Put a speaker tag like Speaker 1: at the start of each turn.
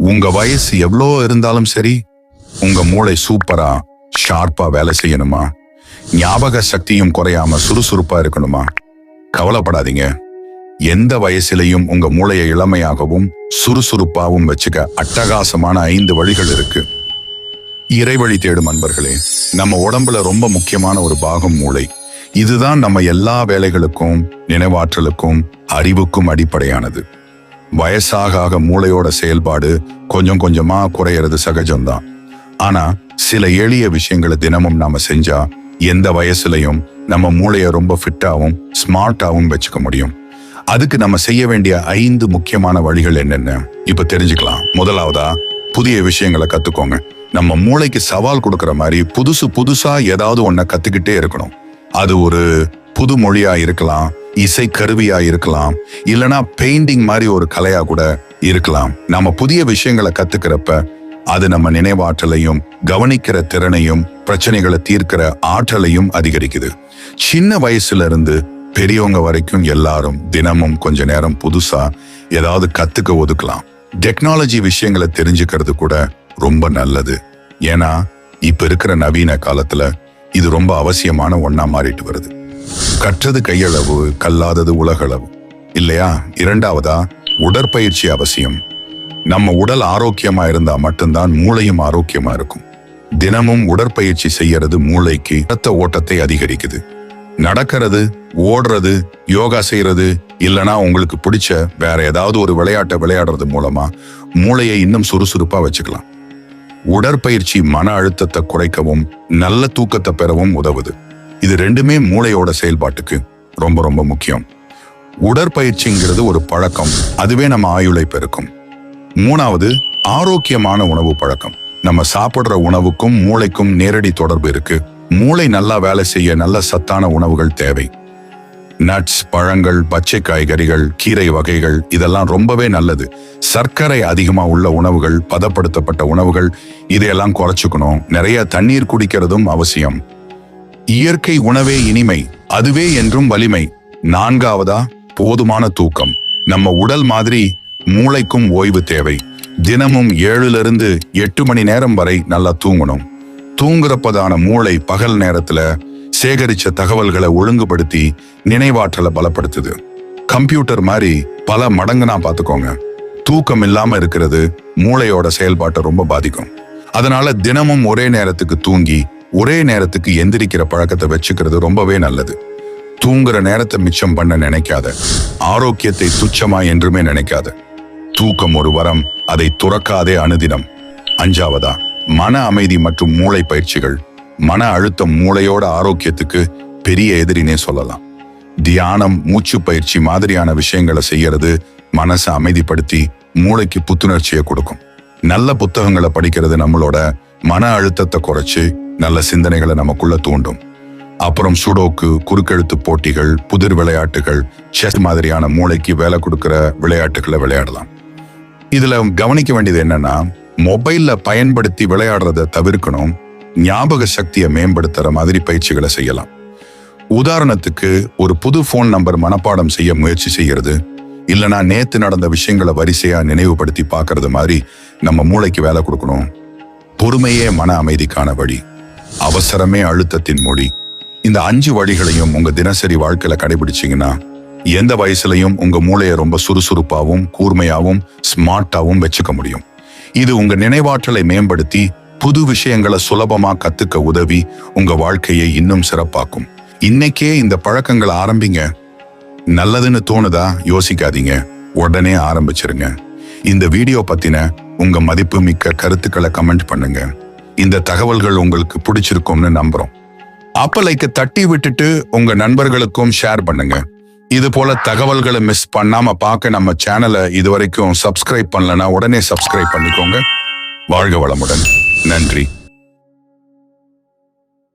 Speaker 1: உங்க வயசு எவ்வளோ இருந்தாலும் சரி உங்க மூளை சூப்பரா ஷார்ப்பா வேலை செய்யணுமா? ஞாபக சக்தியும் குறையாம சுறுசுறுப்பா இருக்கணுமா? கவலைப்படாதீங்க. எந்த வயசிலையும் உங்க மூளையை இளமையாகவும் சுறுசுறுப்பாகவும் வச்சுக்க அட்டகாசமான ஐந்து வழிகள் இருக்கு. இறைவழி தேடும் அன்பர்களே நம்ம உடம்புல ரொம்ப முக்கியமான ஒரு பாகம் மூளை. இதுதான் நம்ம எல்லா வேலைகளுக்கும் நினைவாற்றலுக்கும் அறிவுக்கும் அடிப்படையானது. வயசாக ஆக மூளையோட செயல்பாடு கொஞ்சம் கொஞ்சமா குறையிறது சகஜம்தான். ஆனா சில எளிய விஷயங்களை தினமும் நாம செஞ்சா எந்த வயசுலையும் நம்ம மூளையை ரொம்ப ஃபிட்டாகவும் ஸ்மார்ட்டாகவும் வச்சுக்க முடியும். அதுக்கு நம்ம செய்ய வேண்டிய ஐந்து முக்கியமான வழிகள் என்னென்ன? இப்ப தெரிஞ்சுக்கலாம். முதலாவதா புதிய விஷயங்களை கத்துக்கோங்க. நம்ம மூளைக்கு சவால் கொடுக்குற மாதிரி புதுசு புதுசா ஏதாவது ஒன்ன கத்துக்கிட்டே இருக்கணும். அது ஒரு புது மொழியா இருக்கலாம். இசை கருவியா இருக்கலாம். இல்லனா பெயிண்டிங் மாதிரி ஒரு கலையா கூட இருக்கலாம். நம்ம புதிய விஷயங்களை கத்துக்கிறப்ப அது நம்ம நினைவாற்றலையும் கவனிக்கிற திறனையும் பிரச்சனைகளை தீர்க்கிற ஆற்றலையும் அதிகரிக்குது. சின்ன வயசுல இருந்து பெரியவங்க வரைக்கும் எல்லாரும் தினமும் கொஞ்ச நேரம் புதுசா ஏதாவது கத்துக்க ஒதுக்கலாம். டெக்னாலஜி விஷயங்களை தெரிஞ்சுக்கிறது கூட ரொம்ப நல்லது. ஏன்னா இப்ப இருக்கிற நவீன காலத்துல இது ரொம்ப அவசியமான ஒன்னா மாறிட்டு வருது. கற்றது கையளவு கல்லாதது உலகளவு. இல்லையா? இரண்டாவதா உடற்பயிற்சி அவசியம். நம்ம உடல் ஆரோக்கியமா இருந்தா மட்டும்தான் மூளையும் ஆரோக்கியமா இருக்கும். தினமும் உடற்பயிற்சி செய்யறது மூளைக்கு ரத்த ஓட்டத்தை அதிகரிக்குது. நடக்கிறது ஓடுறது யோகா செய்யறது இல்லனா உங்களுக்கு பிடிச்ச வேற ஏதாவது ஒரு விளையாட்டை விளையாடுறது மூலமா மூளையை இன்னும் சுறுசுறுப்பா வச்சுக்கலாம். உடற்பயிற்சி மன அழுத்தத்தை குறைக்கவும் நல்ல தூக்கத்தை பெறவும் உதவுது. இது ரெண்டுமே மூளையோட செயல்பாட்டுக்கு ரொம்ப ரொம்ப முக்கியம். உடற்பயிற்சிங்கிறது ஒரு பழக்கம். அதுவே நம்ம ஆயுளை பெருக்கும். மூணாவது ஆரோக்கியமான உணவு பழக்கம். நம்ம சாப்பிடுற உணவுக்கும் மூளைக்கும் நேரடி தொடர்பு இருக்கு. மூளை நல்லா வேலை செய்ய நல்ல சத்தான உணவுகள் தேவை. நட்ஸ் பழங்கள் பச்சை காய்கறிகள் கீரை வகைகள் இதெல்லாம் ரொம்பவே நல்லது. சர்க்கரை அதிகமாக உள்ள உணவுகள் பதப்படுத்தப்பட்ட உணவுகள் இதையெல்லாம் குறைச்சிக்கணும். நிறைய தண்ணீர் குடிக்கிறதும் அவசியம். இயற்கை உணவே இனிமை அதுவே என்றும் வலிமை. நான்காவதா? போதுமான தூக்கம். நம்ம உடல் மாதிரி மூளைக்கும் ஓய்வு தேவை. தினமும் ஏழுலருந்து எட்டு மணி நேரம் வரை நல்லா தூங்கணும். தூங்குறப்பதான மூளை பகல் நேரத்துல சேகரிச்ச தகவல்களை ஒழுங்குபடுத்தி நினைவாற்றலை பலப்படுத்துது. கம்ப்யூட்டர் மாதிரி பல மடங்குனா பார்த்துக்கோங்க தூக்கம் இல்லாம இருக்கிறது மூளையோட செயல்பாட்டை ரொம்ப பாதிக்கும். அதனால தினமும் ஒரே நேரத்துக்கு தூங்கி ஒரே நேரத்துக்கு எந்திரிக்கிற பழக்கத்தை வச்சுக்கிறது ரொம்பவே நல்லது. தூங்குற நேரத்தை மிச்சம் பண்ண நினைக்காத. ஆரோக்கியத்தை துச்சமா என்றுமே நினைக்காத. தூக்கம் ஒரு வரம் அதை துறக்காதே அனுதினம் அஞ்சாவதா மன அமைதி மற்றும் மூளை பயிற்சிகள். மன அழுத்தம் மூளையோட ஆரோக்கியத்துக்கு பெரிய எதிரினே சொல்லலாம். தியானம் மூச்சு பயிற்சி மாதிரியான விஷயங்களை செய்யறது மனசை அமைதிப்படுத்தி மூளைக்கு புத்துணர்ச்சியை கொடுக்கும். நல்ல புத்தகங்களை படிக்கிறது நம்மளோட மன அழுத்தத்தை குறைச்சு நல்ல சிந்தனைகளை நமக்குள்ள தூண்டும். அப்புறம் சுடோக்கு குறுக்கெழுத்து போட்டிகள் புதிர் விளையாட்டுகள் செஸ் மாதிரியான மூளைக்கு வேலை கொடுக்குற விளையாட்டுகளை விளையாடலாம். இதில் கவனிக்க வேண்டியது என்னன்னா மொபைலில் பயன்படுத்தி விளையாடுறத தவிர்க்கணும் ஞாபக சக்தியை மேம்படுத்துகிற மாதிரி பயிற்சிகளை செய்யலாம். உதாரணத்துக்கு ஒரு புது ஃபோன் நம்பர் மனப்பாடம் செய்ய முயற்சி செய்கிறது இல்லைனா நேற்று நடந்த விஷயங்களை வரிசையாக நினைவுபடுத்தி பார்க்கறது மாதிரி நம்ம மூளைக்கு வேலை கொடுக்கணும். பொறுமையே மன அமைதிக்கான வழி. அவசரமே அழுத்தத்தின் மொழி. இந்த அஞ்சு வழிகளையும் உங்க தினசரி வாழ்க்கையில கடைபிடிச்சிங்கன்னா எந்த வயசுலையும் உங்க மூளையை ரொம்ப சுறுசுறுப்பாகவும் கூர்மையாகவும் ஸ்மார்ட்டாகவும் வச்சுக்க முடியும். இது உங்க நினைவாற்றலை மேம்படுத்தி புது விஷயங்களை சுலபமா கத்துக்க உதவி உங்க வாழ்க்கையை இன்னும் சிறப்பாக்கும். இன்னைக்கே இந்த பழக்கங்களை ஆரம்பிங்க. நல்லதுன்னு தோணுதா? யோசிக்காதீங்க. உடனே ஆரம்பிச்சிருங்க. இந்த வீடியோ பத்தின உங்க மதிப்பு மிக்க கருத்துக்களை கமெண்ட் பண்ணுங்க. இந்த தகவல்கள் உங்களுக்கு பிடிச்சிருக்கும்னு நம்புறோம். அப்ப லைக்க தட்டி விட்டுட்டு உங்க நண்பர்களுக்கும் ஷேர் பண்ணுங்க. இது போல தகவல்களை மிஸ் பண்ணாம பார்க்க நம்ம சேனலை இதுவரைக்கும் சப்ஸ்கிரைப் பண்ணலன்னா உடனே சப்ஸ்கிரைப் பண்ணிக்கோங்க. வாழ்க வளமுடன். நன்றி.